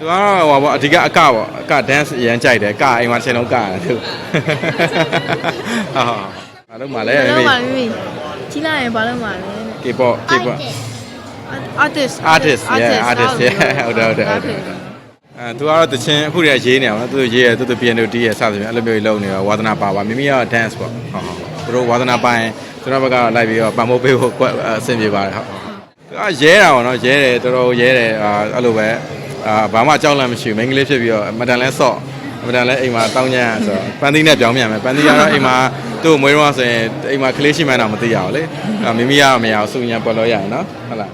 သူကတော့ဟောပေါ့အဓိကအကပေါ့အက dance အရန်ကြိုက်တယ်ကအိမ်မှာတစ်ချိန်လုံးကရတယ်သူဟာဟာဘာလို့မလဲဘာမိလို့မိမှမိမိကြီးလာရင်ဘာလို့မှလဲ K-pop K-pop artist artist yeah artist yeah ဟုတ်တယ်ဟုတ်တယ်ဟုတ်တယ်အဲသူကတော့တချင်းအခုတည်းရေးနေအောင်နော်သူရေးရသူသူ piano တီးရစသဖြင့်အဲ့လိုမျိုးကြီးလုပ်နေတော့ဝါသနာပါပါမိမိက dance ပေါ့ဟုတ်ဟုတ်သူတို့ဝါသနာပိုင်းကျွန်တော်ဘက်ကလိုက်ပြီးတော့ပံမိုးပေးဖို့အဆင်ပြေပါတယ်ဟုတ်သူကရဲတာပေါ့နော်ရဲတယ်တော်တော်ရဲတယ်အာအဲ့လိုပဲ အာဘာမှကြောက်လန့်မရှိဘူးမိန်းကလေးဖြစ်ပြီးတော့မတန်လဲဆော့မတန်လဲအိမ်မှာတောင်းညံ့ဆိုတော့ပန်းသီးနဲ့ပြောင်းပြန်မယ်ပန်းသီးကတော့အိမ်မှာသူ့ကိုမွေးတော့ဆိုရင်အိမ်မှာကလေးရှိမှန်းတော့မသိရဘူးလေအာမိမိကမရအောင်စူညံပေါ်လို့ရအောင်နော်ဟုတ်လား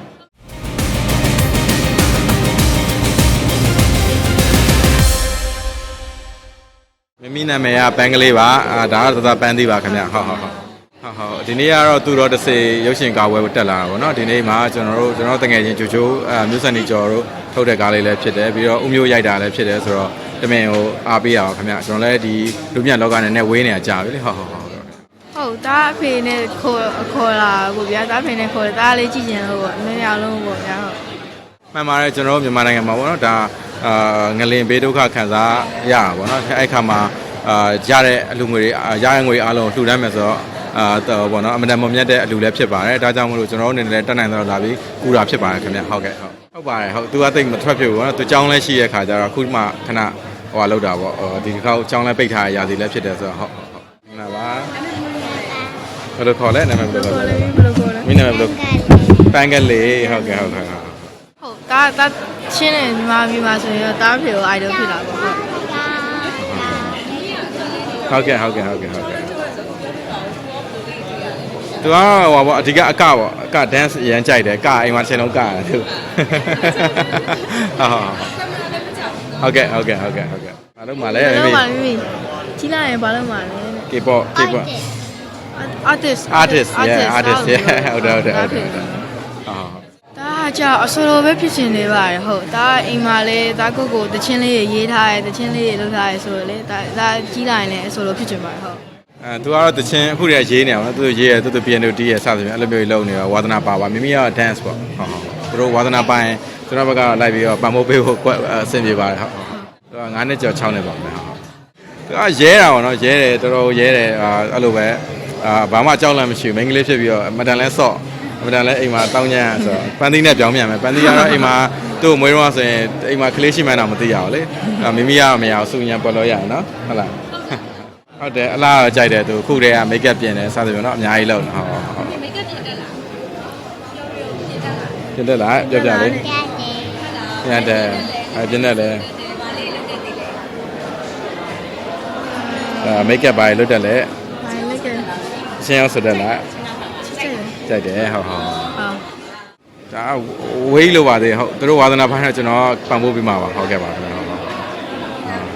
မမီနာမည်ကပန်းကလေးပါအာဒါကသသပန်းသေးပါခင်ဗျဟုတ်ဟုတ်ဟုတ် ဟုတ်ဟုတ်ဒီနေ့ကတော့သူတော်တစ်စေရုပ်ရှင်ကာဝယ်ကိုတက်လာတာပေါ့နော်ဒီနေ့မှာကျွန်တော်တို့ကျွန်တော်တငယ်ချင်းဂျိုဂျိုအာမြို့စံနေကျော်တို့ထုတ်တဲ့ကားလေးလည်းဖြစ်တယ်ပြီးတော့ဦးမျိုးရိုက်တာလည်းဖြစ်တယ်ဆိုတော့တမင်ကိုအားပေးရအောင်ခင်ဗျကျွန်တော်လည်းဒီလူမြတ်လောကနဲ့နဲ့ဝေးနေတာကြာပြီလေဟုတ်ဟုတ်ဟုတ်ဟုတ်ဟုတ်တာအဖေနဲ့ခေါ်ခေါ်လာကိုဗျာတာအဖေနဲ့ခေါ်တယ်တာလေးကြည့်ကျင်လို့ပေါ့အမေရလုံးပေါ့ဗျာဟုတ်မှန်ပါတယ်ကျွန်တော်တို့မြန်မာနိုင်ငံမှာပေါ့နော်ဒါအာငလင်ဘေးဒုက္ခခံစားရတာပေါ့နော်အဲ့ခါမှာအာရတဲ့အလူငွေတွေအာရတဲ့ငွေအားလုံးလှူဒန်းမယ်ဆိုတော့ အာတော့ပေါ့နော်အမတန်မမြတ်တဲ့အလူလည်းဖြစ်ပါတယ်ဒါကြောင့်မလို့ကျွန်တော်တို့အနေနဲ့လည်းတက်နိုင်တော့လာပြီးကူတာဖြစ်ပါတယ်ခင်ဗျဟုတ်ကဲ့ဟုတ်ဟုတ်ပါတယ်ဟုတ်သူကတိတ်မထွက်ဖြစ်ဘူးပေါ့နော်သူကြောင်းလဲရှိတဲ့ခါကျတော့အခုမှခဏဟိုဟာလောက်တာပေါ့ဟိုဒီတစ်ခေါက်ကြောင်းလဲပိတ်ထားရရာစီလည်းဖြစ်တယ်ဆိုတော့ဟုတ်ဟုတ်ဟုတ်မင်္ဂလာပါဘယ်လိုခေါ်လဲနာမည်ဘယ်လိုခေါ်ခေါ်လဲလေဘယ်လိုခေါ်လဲမင်းနာမည်ဘယ်လိုပန်းကလေးဟုတ်ကဲ့ဟုတ်ကဲ့ဟုတ်ဟုတ်တာတာချင်းနဲ့ညီမမိမဆိုရင်တော့တာအဖေကို idol ဖြစ်လာပေါ့ဟုတ်ဟုတ်ကဲ့ဟုတ်ကဲ့ဟုတ်ကဲ့ဟုတ်ကဲ့ သူကတော့ဟောပေါ့အဓိကအကပေါ့အက dance အရန်ကြိုက်တယ်ကအိမ်မှာတစ်ချိန်လုံးကရတယ်သူဟုတ်ကဲ့ဟုတ်ကဲ့ဟုတ်ကဲ့ဟုတ်ကဲ့ဘာလို့မလဲဘာမိလို့မိမှမိမိကြီးလာရင်ဘာလို့မှလဲ K-pop K-pop artist artist yeah artist yeah ဟုတ်တယ်ဟုတ်တယ်ဟုတ်တယ်ဟုတ်ဒါကကြာအဆိုလိုပဲဖြစ်ရှင်နေပါတယ်ဟုတ်ဒါကအိမ်မှာလဲဒါကိုကိုတချင်းလေးတွေရေးထားတယ်တချင်းလေးတွေလုပ်ထားတယ်ဆိုတော့လေဒါဒါကြီးလာရင်လည်းအဆိုလိုဖြစ်ချင်ပါတယ်ဟုတ် အဲသူကတော့တချင်းအခုတည်းရေးနေအောင်နော်သူရေးရသူသူ piano တီးရစသဖြင့်အဲ့လိုမျိုးကြီးလုပ်နေတော့ဝါသနာပါပါမိမိက dance ပေါ့ဟုတ်ဟုတ်သူတို့ဝါသနာပိုင်းကျွန်တော်ဘက်ကလိုက်ပြီးတော့ပံမိုးပေးဖို့အဆင်ပြေပါတယ်ဟုတ်ဟုတ်သူက9နှစ်ကျော်6နှစ်ပါမယ်ဟုတ်ဟုတ်သူကရဲတာပေါ့နော်ရဲတယ်တော်တော်ရဲတယ်အာအဲ့လိုပဲအာဘာမှကြောက်လန့်မရှိဘူးမိန်းကလေးဖြစ်ပြီးတော့မတန်လဲဆော့မတန်လဲအိမ်မှာတောင်းညံ့ဆိုတော့ပန်းသီးနဲ့ပြောင်းပြန်မယ်ပန်းသီးကတော့အိမ်မှာသူ့ကိုမွေးတော့ဆိုရင်အိမ်မှာကလေးရှိမှန်းတော့မသိရဘူးလေအာမိမိကမရအောင်စူညံပေါ်လို့ရအောင်နော်ဟုတ်လား ဟုတ်တယ်အလားတော့ကြိုက်တယ်သူခုတည်းကမိတ်ကပ်ပြင်တယ်စသဖြင့်နော်အများကြီးလောက်နော်ဟုတ်ဟုတ်မိတ်ကပ်ပြင်တက်လားပြင်တက်လားပြပြလေးပြင်တယ်အပြင်တယ်လေအဲမိတ်ကပ်ပါလွတ်တယ်လေမိတ်ကပ်ရှင်းအောင်ဆိုတယ်လားကြိုက်တယ်ဟုတ်ဟုတ်ဒါဝေးလိုပါသေးဟုတ်သူတို့ဝါသနာပိုင်းတော့ကျွန်တော်ပံ့ပိုးပေးမှာပါဟုတ်ကဲ့ပါခင်ဗျာဟုတ်ဟုတ်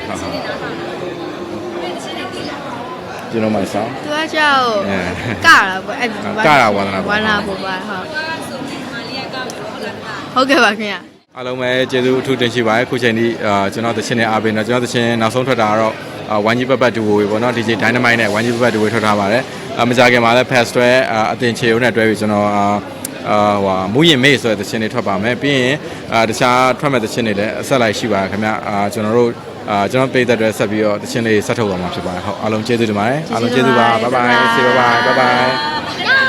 ဟုတ် ဟုတ်ကျွန်တော်မိုက်ဆောင်သူကကြောက်အဲကတာပေါ့အဲ့ကတာဝါသနာပေါ့ဝါနာပေါ့ပါဟုတ်ဟုတ်ကဲ့ပါခင်ဗျာအားလုံးပဲကျေးဇူးအထူးတင်ရှိပါတယ်ခုချိန်ဒီအာကျွန်တော်သချင်းနဲ့အားပေးနေကျွန်တော်သချင်းနောက်ဆုံးထွက်တာကတော့အာဝမ်ကြီးပတ်ပတ်တူဝေပေါ့နော် DJ Dynamite နဲ့ဝမ်ကြီးပတ်ပတ်တူဝေထွက်ထားပါတယ်အမကြခင်မှာလည်း Fast တွဲအာအတင်ချေဦးနဲ့တွဲပြီးကျွန်တော်အာအာဟိုမူရင်မေးဆိုတဲ့သချင်းတွေထွက်ပါမယ်ပြီးရင်အာတခြားထွက်မဲ့သချင်းတွေလည်းအဆက်လိုက်ရှိပါတယ်ခင်ဗျအာကျွန်တော်တို့ အာကျွန်တော်ပေးသက်တွဲဆက်ပြီးတော့သချင်းလေးဆက်ထုတ်ပါမှာဖြစ်ပါတယ်ဟုတ်အားလုံးကျေးဇူးတင်ပါတယ်အားလုံးကျေးဇူးပါဘိုင်ဘိုင် see you bye bye bye bye